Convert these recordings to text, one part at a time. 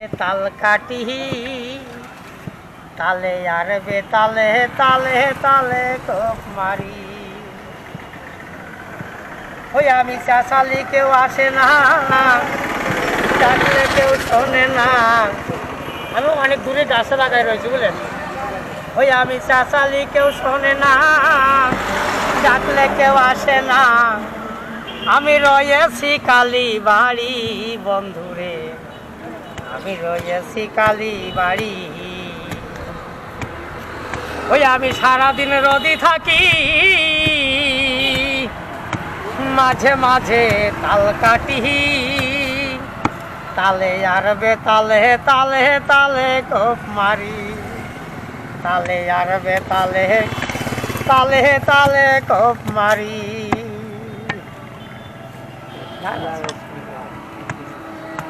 তাল কাটি তালে আর বে তালে তালে কোপ মারি। ওই আমি চাচালি কেউ আসে না ডাকলে কেউ শোনে না। আমি অনেক দূরে গাছে লাগাই রয়েছি, বুঝলেন? ওই আমি চাচালি কেউ শোনে না ডাকলে কেউ আসে না। আমি রয়েছি কালী বাড়ি বন্ধুরে। আমি রয়েছি কালী বাড়ি। ওই আমি সারাদিন রদি থাকি। মাঝে মাঝে তাল কাটি। তালে আর বেতালে তালে তালে কোপ মারি। তালে আর বেতালে তালে তালে কোপ মারি।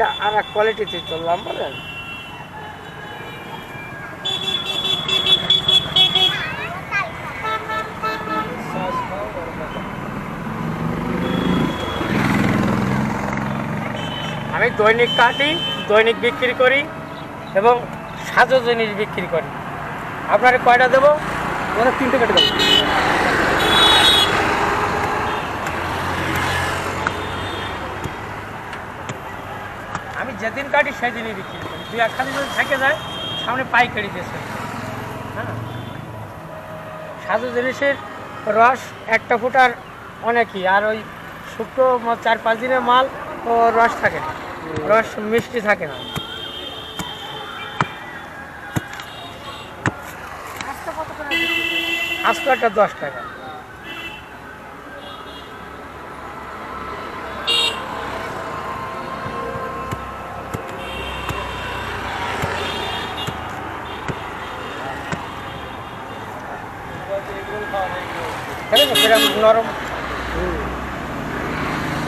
এটা আর এক কোয়ালিটিতে চললাম বলেন আমি দৈনিক কাটি, দৈনিক বিক্রি করি এবং সাজো জিনিস বিক্রি করি। আপনার কয়টা দেবো? ওরা তিনটে কেটে দেবো যেদিন কাটি সেদিনই বিক্রি করি। দুই একখানি যদি থেকে যায় সামনে পাইকারি দিয়েছে হ্যাঁ? সাজু জিনিসের রস একটা ফুটার অনেকই। আর ওই শুকনো ম- চার পাঁচ দিনের মাল ও রস থাকে না। রস মিষ্টি থাকে না। আস্ত একটা দশ টাকা। ঠিক আছে সেরকম নরম।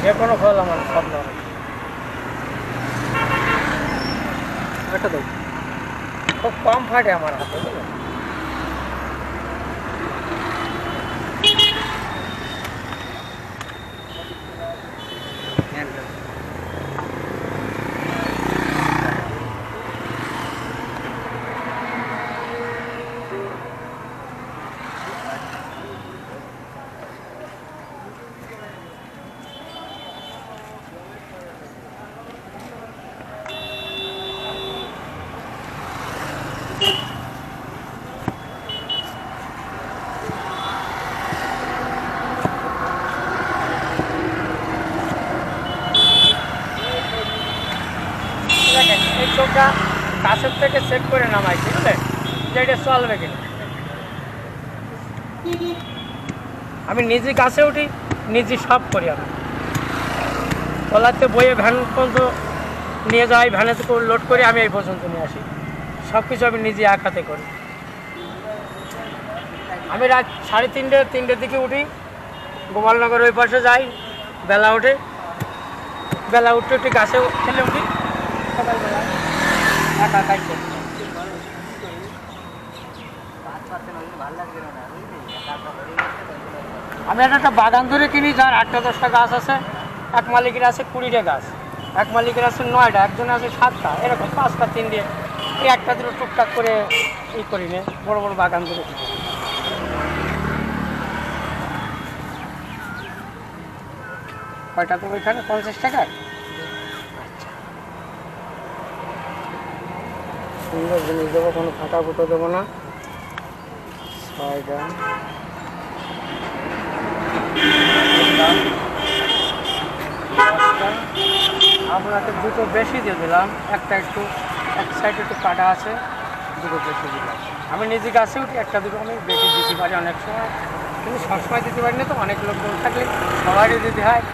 যে কোনো ফল আমার সব নরম। একটা দাও। খুব কম ফাটে আমার হাতে বুঝলেন কাছের থেকে চেক করে নামাইছি বুঝলেন যে এটা চলবে কিনা। আমি নিজে কাছে উঠি, নিজে সব করি আমি। তলাতে বইয়ে ভ্যান পর্যন্ত নিয়ে যাই, ভ্যানে লোড করে আমি এই পর্যন্ত নিয়ে আসি। সব কিছু আমি নিজে এক হাতে করি। আমি রাত সাড়ে তিনটে, তিনটের দিকে উঠি, গোপালনগর ওই পাশে যাই, বেলা উঠে বেলা উঠতে উঠে গাছে খেলে উঠি। সকালবেলা। আমি একটা বাগান ধরে কিনি, যার আটটা দশটা গাছ আছে। এক মালিকের আছে কুড়িটা গাছ। এক মালিকের আছে নয়টা একজনের আছে সাতটা। এরকম পাঁচটা তিন দিয়ে এই একটা দুটো টুকটাক করে ই করি নে, বড় বড় বাগান ধরে কয়টা তো ওইখানে? পঞ্চাশ টাকা সুন্দর জিনিস দেবো, কোনো ফাটা ফুটো দেবো না। ছয়টা। আপনাকে দুটো বেশি দিয়ে দিলাম। একটা একটু এক সাইড একটু কাটা আছে, দুটো বেশি দিলাম। আমি নিজে গাছে উঠি, একটা দুটো আমি বেশি দিতে পারি অনেক সময়। কিন্তু সবসময় দিতে পারি না তো, অনেক লোকজন থাকলে সবারই দিতে হয়।